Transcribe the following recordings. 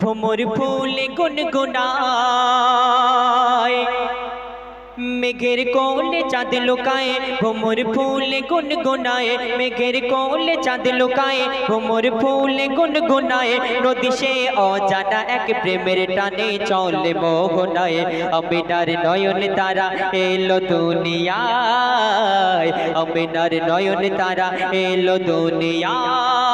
ভোমর ফুলে গুনগুনায়। মেঘের কোলে চাঁদ লুকায় ভোমর ফুলে গুনগুনায়। মেঘের কোলে চাঁদ লুকায় ভোমর ফুলে গুনগুনায়। নদী সে অজানা এক প্রেমের টানে চলে মোহনায়। আমিনার নয়ন তারা এলো দুনিয়ায়। আমিনার নয়ন তারা এলো দুনিয়ায়।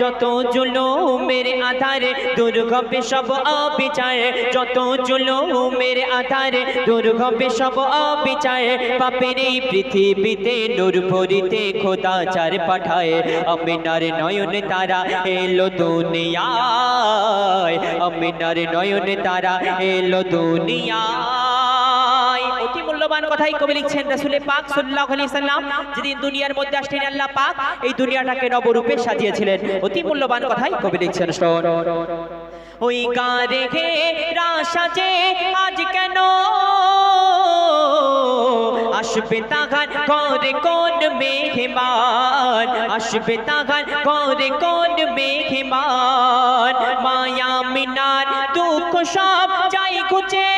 যত জুলুমের আধারে দুর্গবে সব অবিচারে, যত জুলুমের আধারে দুর্গবে সব অবিচারে, পাপের এই পৃথিবীতে নূর ভরিতে খোদা চার পাঠায় আমিনার নয়ন তারা এলো দুনিয়ায় আমিনার নয়ন তারা এলো দুনিয়ায়। অতি মূল্যবান কথাই কবি লিখছেন রাসূলে পাক সাল্লাল্লাহু আলাইহি সাল্লাম, যেদিন দুনিয়ার মধ্যে আসলেন আল্লাহ পাক, এই দুনিয়াটাকে নবরূপে সাজিয়েছিলেন। অতি মূল্যবান কথাই কবি লিখছেন ওই গারে হে রাশাজে আজ কেন আসবে তাগান করে কোন মেহমান? আসবে তাগান করে কোন মেহমান? মায়া মিনার দুঃখ সব যাই গুছে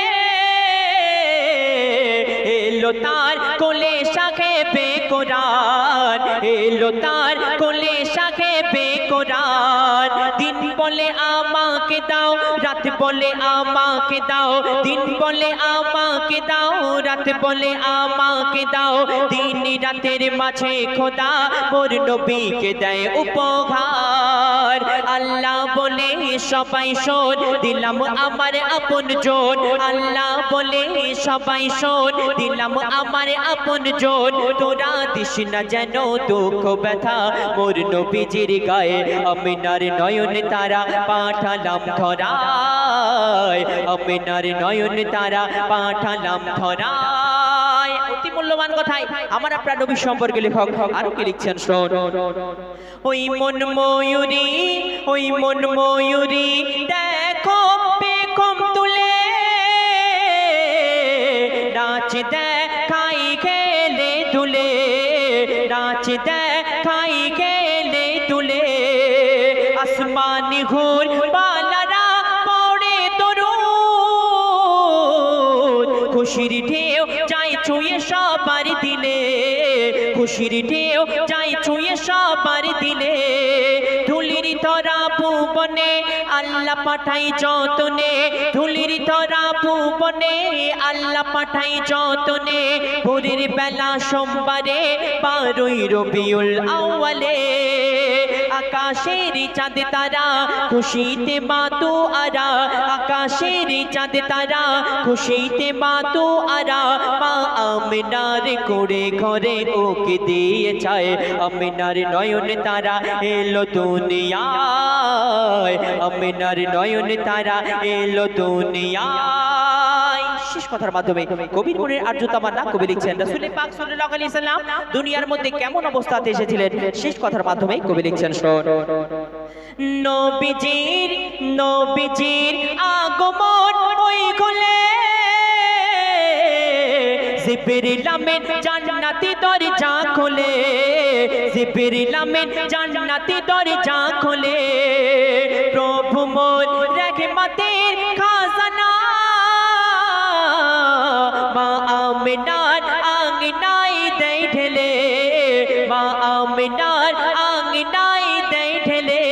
এলো তার কোলে শাখে বেকরার এলো তার কোলে শাখে বেকরার দিন বলে আমাকে দাও, রাত বলে আমাকে দাও। দিন বলে আমাকে দাও, রাত বলে আমাকে দাও। দিন রাতের মাঝে খোদা মোর নবীকে দেয় উপহার। আল্লাহ বলে, সবাই শোন, দিলাম আমার আপন জন। আল্লাহ বলে, সবাই শোন, দিলাম আমার আপন জন। তোরা দিস না যেন দুঃখ, ব্যথা, মোর নবীজির গায়ে। আমিনার নয়ন তারা পাঠালাম ধরায়। আমিনার নয়ন তারা পাঠালাম ধরায়। অতি মূল্যবান কথাই আমার আপনার নবী সম্পর্কে লেখক আরও কি লিখছেন শোন। ওই মন ময়ূরী, ওই মন ময়ূরী, দেখো বেকম তুলে। নাচ দেখাই গেলে তুলে নাচ দেখাই গেলে তুলে আসমানি ঘুর বালারা পড়ে তরুণ, খুশির ঢেউ যাই ছুঁয়ে সবার দিলে খুশির ঢেউ যাই ছুঁয়ে সবার দিলে ধুলির ধরা ভুবনে আল্লাহ পাঠাই যতনে। ধুলির ধরা ভুবনে আল্লাহ পাঠাই যতনে। ভোরের বেলা সোমবারে পারুই রবিউল আউয়ালে। আকাশের চাঁদ তারা, খুশিতে মাতু আরা। আকাশের চাঁদ তারা, খুশিতে মাতু আরা। মা আমিনার করে ঘরে ওকে দিয়ে চায় আমিনার নয়ন তারা এলো দুনিয়ায়। আমিনার নয়ন তারা এলো দুনিয়ায়। শেষ কথার মাধ্যমে কবির মনের আর্যতা না কবি লিখছেন। পাক সাল্লাম দুনিয়ার মধ্যে কেমন অবস্থাতে এসেছিলেন শেষ কথার মাধ্যমে কবি লিখছেন নবীজির নবীজির আগমন ওই জান্নাতি খোলে। জিবরিল আমিন জান্নাতি খোলে। প্রভু মোর রহমতের খাজানা আমিনার আঙ্গনাই দেই ঠেলে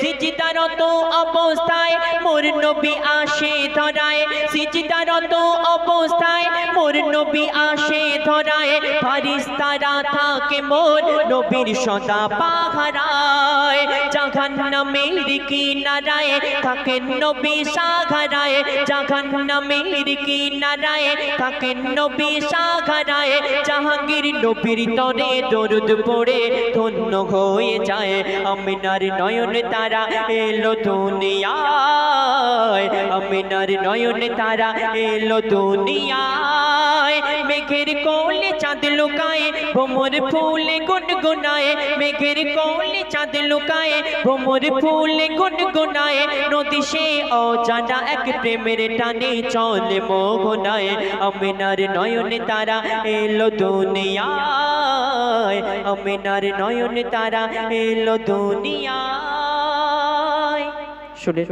সিজিদারত অবস্থায় মোর নবী আসে ধরায়। সিজিদারত অবস্থায় মোর নবী আসে ধরায়, ফারিস্তারা থাকে মোর নবীর সদা পাহারায়। জাহান্নামের কিনারায় থাকেন নবী সাগরায়, জাহান্নামের কিনারায় থাকেন নবী সাগরায়। জাহাঙ্গীর নবীর তরে দরুদ পড়ে ধন্য হয়ে যায়, আমিনার নয়ন তারা এলো দুনিয়ায়। আমিনার নয়ন তারা এলো দুনিয়ায় মেঘের কোলে চাঁদ লুকায় ভোমর ফুলে গুনগুনায়, মেঘের কোলে চাঁদ লুকায় ভোমর ফুলে গুনগুনায়, নদী সে অজানা এক প্রেমের টানে চলে মোহনায়, আমিনার নয়ন তারা এলো দুনিয়ায়, আমিনার নয়ন তারা এলো দুনিয়ায়। শুনে।